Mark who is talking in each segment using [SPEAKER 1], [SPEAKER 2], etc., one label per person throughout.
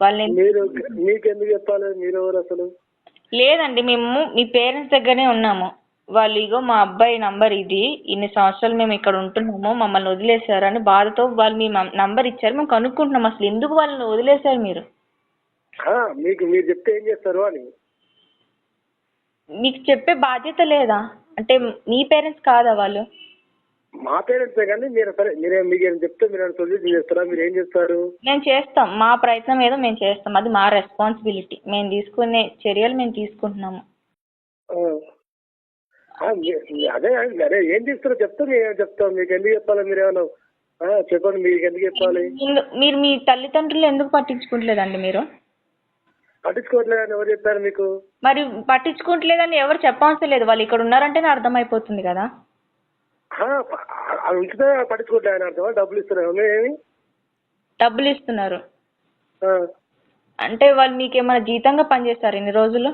[SPEAKER 1] వాళ్ళని
[SPEAKER 2] మీరు మీకెందుకు చెప్పాలి? మీరెవరు అసలు?
[SPEAKER 1] లేదండి మేము మీ పేరెంట్స్ దగ్గరనే ఉన్నాము. వాళ్ళు ఇగో మా అబ్బాయి నంబర్ ఇది. ఇన్ని సంవత్సరాలు మేము ఇక్కడ ఉంటున్నాము. మమ్మల్ని వదిలేశారని బాధతో వాళ్ళు మీ నంబర్ ఇచ్చారు. మేము కనుక్కుంటున్నాం అసలు. ఎందుకు వాళ్ళని వదిలేశారు మీరు?
[SPEAKER 2] మీకు మీరు చెప్తే ఏం చేస్తారు అని.
[SPEAKER 1] మీకు చెప్పే బాధ్యత లేదా? అంటే మీ పేరెంట్స్ కాదా వాళ్ళు?
[SPEAKER 2] మా పేరెంట్సే కానీ మీరు సరే మీరే మీకు ఏం చెప్తే మీరు సొల్యూషన్ చేస్తారా? మీరు ఏం చేస్తారు?
[SPEAKER 1] మేము చేస్తాం. మా ప్రయత్నం ఏదో మేము చేస్తాం. అది మా రెస్పాన్సిబిలిటీ మేము తీసుకునే చర్యలు మేము తీసుకుంటున్నాము.
[SPEAKER 2] ఆ. ఆ, మీ- మీ- అదే అదే ఏం చేస్తారో చెప్తే మేము చెప్తాం? మీకు ఎందుకు చెప్పాలి? మీరు ఏమన్నా ఆ, చెప్పండి మీకు ఎందుకు చెప్పాలి?
[SPEAKER 1] మీరు మీ తల్లిదండ్రులు ఎందుకు పట్టించుకుంటలేదండి మీరు?
[SPEAKER 2] పట్టించుకోవట్లేదని ఎవరు చెప్పారు మీకు?
[SPEAKER 1] మరి పట్టించుకుంటలేదని ఎవరు చెప్పవసరం లేదు. వాళ్ళు ఇక్కడ ఉన్నారంటేనే అర్థమైపోతుంది కదా.
[SPEAKER 2] ఉంచితే అని అర్థమా? డబ్బులు ఇస్తున్నాం ఏమి?
[SPEAKER 1] డబ్బులు ఇస్తున్నారు. అంటే వాళ్ళు మీకు ఏమైనా జీతంగా పనిచేస్తారు ఇన్ని రోజులు?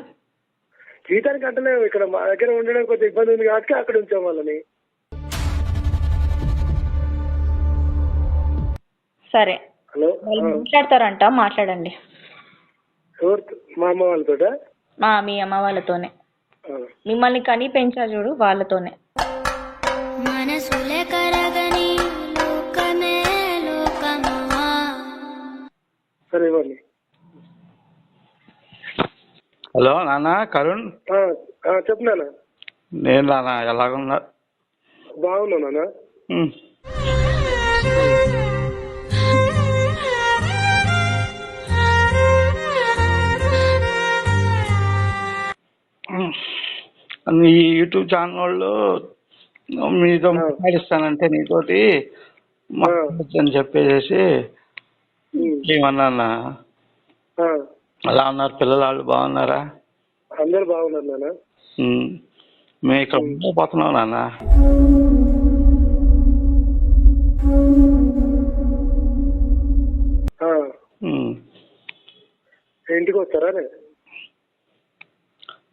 [SPEAKER 2] జీతానికి అంటలేము ఇక్కడ మా దగ్గర ఉండడం కొంచెం ఇబ్బంది ఉంది కాబట్టి అక్కడ ఉంచాం వాళ్ళని.
[SPEAKER 1] సరే.
[SPEAKER 2] హలో.
[SPEAKER 1] మాట్లాడతారంట. మాట్లాడండి.
[SPEAKER 2] మా అమ్మ వాళ్ళతోట?
[SPEAKER 1] మా మీ అమ్మ వాళ్ళతోనే. మిమ్మల్ని కని పెంచారు చూడు వాళ్ళతోనే.
[SPEAKER 2] సరే ఇవ్వండి.
[SPEAKER 3] హలో నాన్న కరుణ్?
[SPEAKER 2] చెప్పు నాన్న.
[SPEAKER 3] నేను నాన్న ఎలాగున్నా?
[SPEAKER 2] బాగున్నా నాన్న.
[SPEAKER 3] ఈ యూట్యూబ్ ఛానల్ వాళ్ళు మీతో మాట్లాడిస్తానంటే నీతోటి అని చెప్పేసి. ఏమన్నా ఎలా ఉన్నారు పిల్లలు వాళ్ళు బాగున్నారా?
[SPEAKER 2] అందరు బాగున్నారు నాన్న.
[SPEAKER 3] మేము ఇక్కడ ఉండిపోతున్నాం నాన్న.
[SPEAKER 2] ఇంటికి వస్తారా?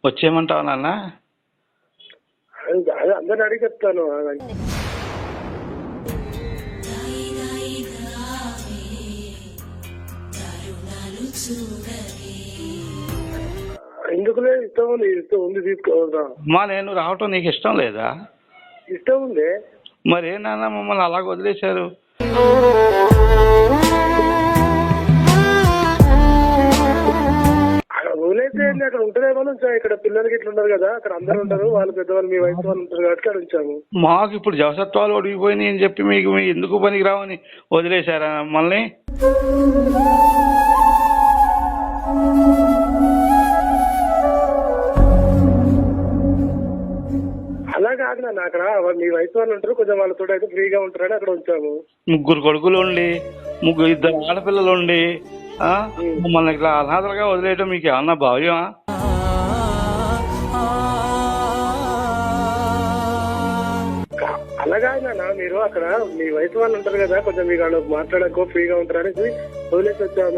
[SPEAKER 3] వచ్చేయమంటావా నాన్న?
[SPEAKER 2] అది అదే అందరిని అడిగి చెప్తాను. ఆ, ఎందుకులే ఇష్టం ఉంది? ఇష్టం ఉంది తీసుకోవద్దా?
[SPEAKER 3] అమ్మా నేను రావటం నీకు ఇష్టం లేదా?
[SPEAKER 2] ఇష్టం ఉంది?
[SPEAKER 3] మరి నాన్న మమ్మల్ని అలాగ వదిలేశారు?
[SPEAKER 2] వదిలేస్తే అక్కడ ఇక్కడ పిల్లలకి ఇట్లా ఉన్నారు కదా. అక్కడ అందరు ఉంటారు. వాళ్ళు పెద్దవాళ్ళు మీ వయసు వాళ్ళు ఉంటారు కాబట్టి అక్కడ ఉంచాము.
[SPEAKER 3] మాకు ఇప్పుడు జవసత్వాలు ఒడిగిపోయినాయి అని చెప్పి మీకు మీ ఎందుకు పనికి రావని వదిలేశారా మమ్మల్ని?
[SPEAKER 2] నాన్న అక్కడ మీ వయసు వాళ్ళు ఉంటారు కొంచెం వాళ్ళతో అయితే ఫ్రీగా ఉంటారని అక్కడ ఉంచాము.
[SPEAKER 3] ముగ్గురు కొడుకులు ఉండి ముగ్గురు ఇద్దరు ఆడపిల్లలు ఉండి? మమ్మల్ని ఇట్లా అనాథలుగా వదిలేయటం మీకు ఏమన్నా భావ్యమా?
[SPEAKER 2] కా- అలా కాదు నాన్న మీరు అక్కడ మీ వయసు వాళ్ళు ఉంటారు కదా కొంచెం మీకు వాళ్ళు మాట్లాడకో ఫ్రీగా ఉంటారనేసి వదిలేసి వచ్చాము.